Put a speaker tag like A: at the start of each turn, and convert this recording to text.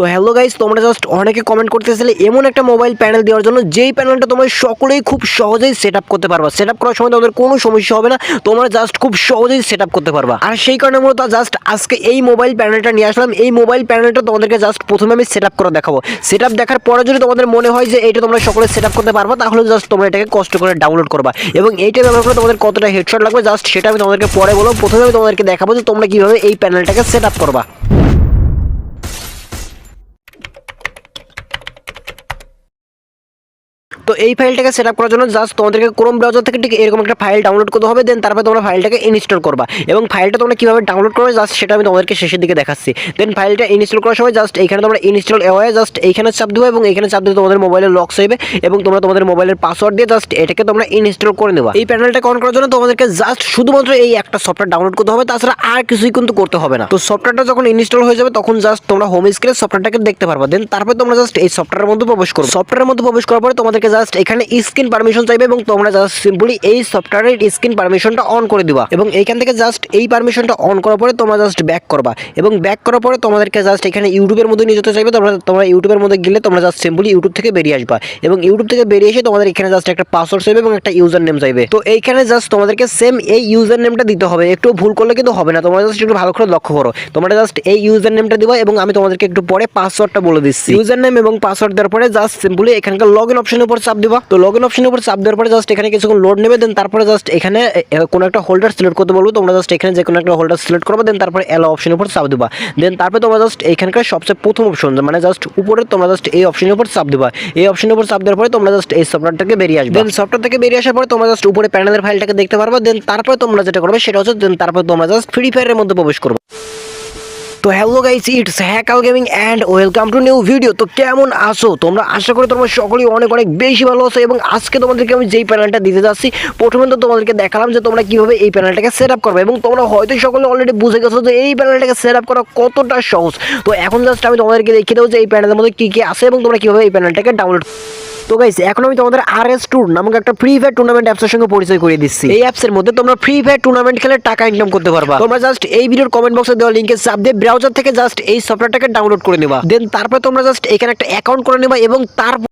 A: তো hello guys তোমরা just অনেকে কমেন্ট করতেছিলে এমন একটা মোবাইল প্যানেল দেওয়ার জন্য, যেই প্যানেলটা তোমরা সকলেই খুব সহজেই সেট করতে পারবা। সেট করার সময় তোমাদের কোনো সমস্যা হবে না, তোমরা জাস্ট খুব সহজেই সেট করতে পারবা। আর সেই কারণে মূলত জাস্ট আজকে এই মোবাইল প্যানেলটা নিয়ে আসলাম। এই মোবাইল প্যানেলটা তোমাদেরকে জাস্ট প্রথমে আমি সেট করে দেখাবো। সেট দেখার পরে যদি তোমাদের মনে হয় যে এটা তোমরা সকলে সেট করতে পারবা, তাহলে জাস্ট তোমরা এটাকে কষ্ট করে ডাউনলোড করবা। এবং এইটা ব্যবহার করে তোমাদের কতটা হেডশট লাগবে জাস্ট সেটা আমি তোমাদেরকে পরে বলব। প্রথমে আমি তোমাদেরকে দেখাবো যে তোমরা কীভাবে এই প্যানেলটাকে সেট করবা। তো এই ফাইলটাকে সেট আপ করার জন্য জাস্ট তোমাদেরকে ক্রোম ব্রাউজার থেকে ঠিক এরকম একটা ফাইল ডাউনলোড করতে হবে দেন তারপরে তোমরা ফাইলটাকে ইনস্টল করবা। এবং ফাইলটা তোমরা কীভাবে ডাউনলোড করবে জাস্ট সেটা আমি তোমাদেরকে শেষের দিকে দেখাচ্ছি। দেন ফাইলটা ইনস্টল করার সময় জাস্ট এইখানে তোমরা ইনস্টল এওয়ায় জাস্ট এইখানে চাপ দেবো এবং এইখানে চাপ দিলে তোমাদের মোবাইলে লক্স হইবে এবং তোমরা তোমাদের মোবাইলের পাসওয়ার্ড দিয়ে জাস্ট এটাকে তোমরা ইনস্টল করে নেবা। এই প্যানেলটাকে অন করার জন্য তোমাদেরকে জাস্ট শুধুমাত্র এই একটা সফটওয়্যার ডাউনলোড করতে হবে, তাছাড়া আর কিছুই কিন্তু করতে হবে না। তো সফটওয়্যারটা যখন ইনস্টল হয়ে যাবে, তখন জাস্ট তোমরা হোম স্ক্রিনে সফটওয়্যারটাকে দেখতে পারবা। দেন তারপর তোমরা জাস্ট এই সফটওয়্যারের মধ্যে প্রবেশ করো সফটওয়্যারের মধ্যে প্রবেশ করার পরে তোমাদেরকে জাস্ট এখানে স্ক্রিন পারমিশন চাইবে এবং তোমরা জাস্ট সিম্পলি এই সফটওয়্যারের স্ক্রিন পারমিশনটা অন করে দিবা। এবং এইখান থেকে জাস্ট এই পারমিশনটা অন করার পরে তোমরা জাস্ট ব্যাক করবা। এবং ব্যাক করার পরে তোমাদেরকে জাস্ট এখানে ইউটিউবের মধ্যে নিয়ে যেতে চাইবে, তোমরা তোমরা ইউটিউবের মধ্যে গেলে তোমরা জাস্ট সিম্পলি ইউটিউব থেকে বেরিয়ে আসবা। এবং ইউটিউব থেকে বেরিয়ে এসে তোমাদের এখানে জাস্ট একটা পাসওয়ার্ড চাইবে এবং একটা ইউজার নেম চাইবে। তো এইখানে জাস্ট তোমাদেরকে সেম এই ইউজার নেমটা দিতে হবে। একটু ভুল করলে কিন্তু হবে না। তোমরা জাস্ট একটু ভালো করে লক্ষ্য করো। তোমরা জাস্ট এই ইউজার নেমটা দিবা এবং আমি তোমাদেরকে একটু পরে পাসওয়ার্ডটা বলে দিচ্ছি। ইউজার নেম এবং পাসওয়ার্ড দেওয়ার পরে জাস্ট সিম্পলি এখানকার লগ ইন অপশনের উপর চাপ দিবা। তো লগ ইন অপশনের উপর চাপ দেওয়ার পরে জাস্ট এখানে কিছুক্ষণ লোড নেবে দেন তারপরে জাস্ট এখানে কোনো একটা হোল্ডার সিলেক্ট করতে বলব, তোমরা জাস্ট এখানে যে কোনো একটা হোল্ডার সিলেক্ট করবে দেন তারপরে এলো অপশনের উপর চাপ দিবা। দেন তারপরে তোমরা জাস্ট এখানকার সবচেয়ে প্রথম অপশন মানে জাস্ট উপরে তোমরা জাস্ট এই অপশনের উপর চাপ দিবা। এই অপশনের উপর চাপ দেওয়ার পরে তোমরা জাস্ট এই সফটওয়্যারটাকে বেরিয়ে আসবে। দেন সফটওয়্যার থেকে বেরিয়ে আসার পরে তোমরা জাস্ট উপরে প্যানেলের ফাইলটাকে দেখতে পারবা দেন তারপরে তোমরা যেটা করবে সেটা হচ্ছে দেন তারপরে তোমরা জাস্ট ফ্রি ফায়ারের মধ্যে প্রবেশ করবে। তো hello guys it's Hackal gaming and welcome to new video তো কেমন আসো তোমরা আশা করি তোমরা সকলেই অনেক অনেক বেশি ভালো আছো এবং আজকে তোমাদেরকে আমি যেই প্যানেলটা দিতে যাচ্ছি, প্রথমে তো তোমাদেরকে দেখালাম যে তোমরা কীভাবে এই প্যানেলটাকে সেট আপ করবে এবং তোমরা হয়তো সকলে অলরেডি বুঝে গেছো যে এই প্যানেলটাকে সেট আপ করা কতটা সহজ। তো এখন জাস্ট আমি তোমাদেরকে দেখিয়ে দেবো যে এই প্যানেলের মধ্যে কী কী আছে এবং তোমরা কীভাবে এই প্যানেলটাকে ডাউনলোড তো গাইস এখন আমি তোমাদের আর এস ট্যুর নামক একটা ফ্রি ফায়ার টুর্নামেন্ট অ্যাপসের সঙ্গে পরিচয় করিয়ে দিচ্ছি। এই অ্যাপসের মধ্যে তোমরা ফ্রি ফায়ার টুর্নামেন্ট খেলে টাকা ইনকাম করতে পারবা। তোমরা জাস্ট এই ভিডিওর কমেন্ট বক্সে দেওয়া লিঙ্কে চাপ দিয়ে ব্রাউজার থেকে জাস্ট এই সফটওয়্যারটাকে ডাউনলোড করে নেবা। দেন তারপর তোমরা জাস্ট এখানে একটা অ্যাকাউন্ট করে নেবা এবং তারপর